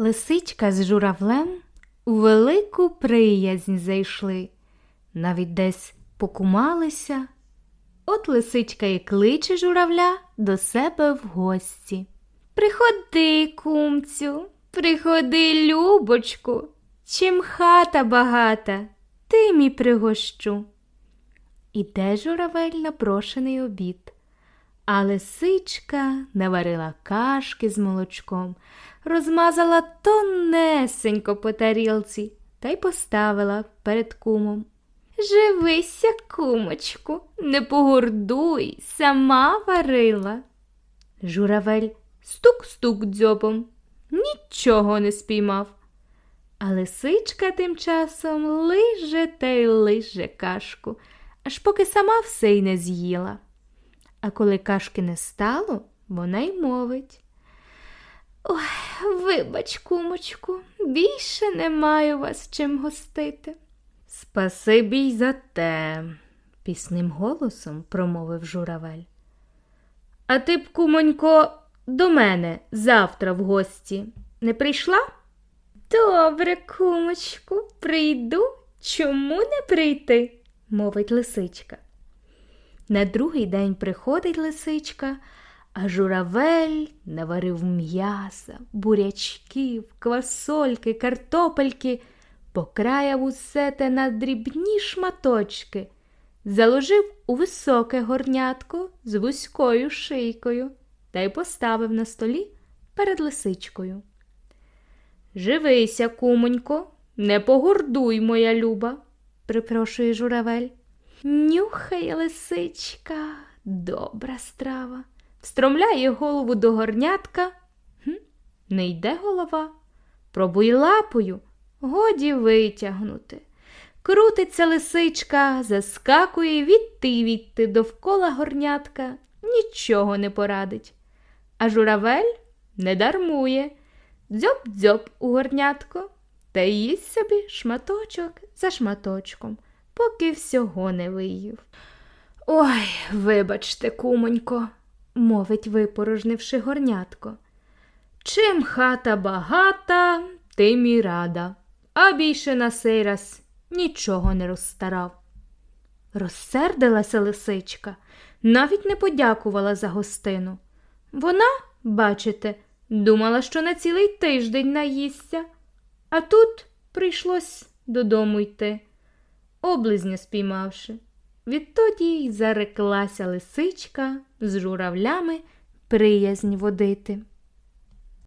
Лисичка з журавлем у велику приязнь зайшли, навіть десь покумалися. От лисичка і кличе журавля до себе в гості. Приходи, кумцю, приходи, любочку, чим хата багата, тим і пригощу. Іде журавель на прошений обід. А лисичка наварила кашки з молочком, розмазала тонесенько по тарілці та й поставила перед кумом. Живися, кумочку, не погордуй, сама варила. Журавель стук-стук дзьобом, нічого не спіймав. А лисичка тим часом лиже та й лиже кашку, аж поки сама все й не з'їла. А коли кашки не стало, вона й мовить. Ой, вибач, кумочку, більше не маю вас чим гостити. Спасибі й за те, пісним голосом промовив журавель. А ти б, кумонько, до мене завтра в гості не прийшла? Добре, кумочку, прийду. Чому не прийти? мовить лисичка. На другий день приходить лисичка, а журавель наварив м'яса, бурячків, квасольки, картопельки, покраяв усе те на дрібні шматочки, заложив у високе горнятко з вузькою шийкою та й поставив на столі перед лисичкою. Живися, кумонько, не погордуй, моя люба, припрошує журавель. Нюхає лисичка, добра страва. Встромляє голову до горнятка. Хм, не йде голова. Пробуй лапою, годі витягнути. Крутиться лисичка, заскакує відти відти довкола горнятка, нічого не порадить. А журавель не дармує, дзьоб-дзьоб у горнятко та їсть собі шматочок за шматочком поки всього не виїв. Ой, вибачте, кумонько, мовить, випорожнивши горнятко. Чим хата багата, тим і рада, а більше на сей раз нічого не розстарав. Розсердилася лисичка, навіть не подякувала за гостину. Вона, бачите, думала, що на цілий тиждень наїсться, а тут прийшлось додому йти облизня спіймавши. Відтоді й зареклася лисичка з журавлями приязнь водити.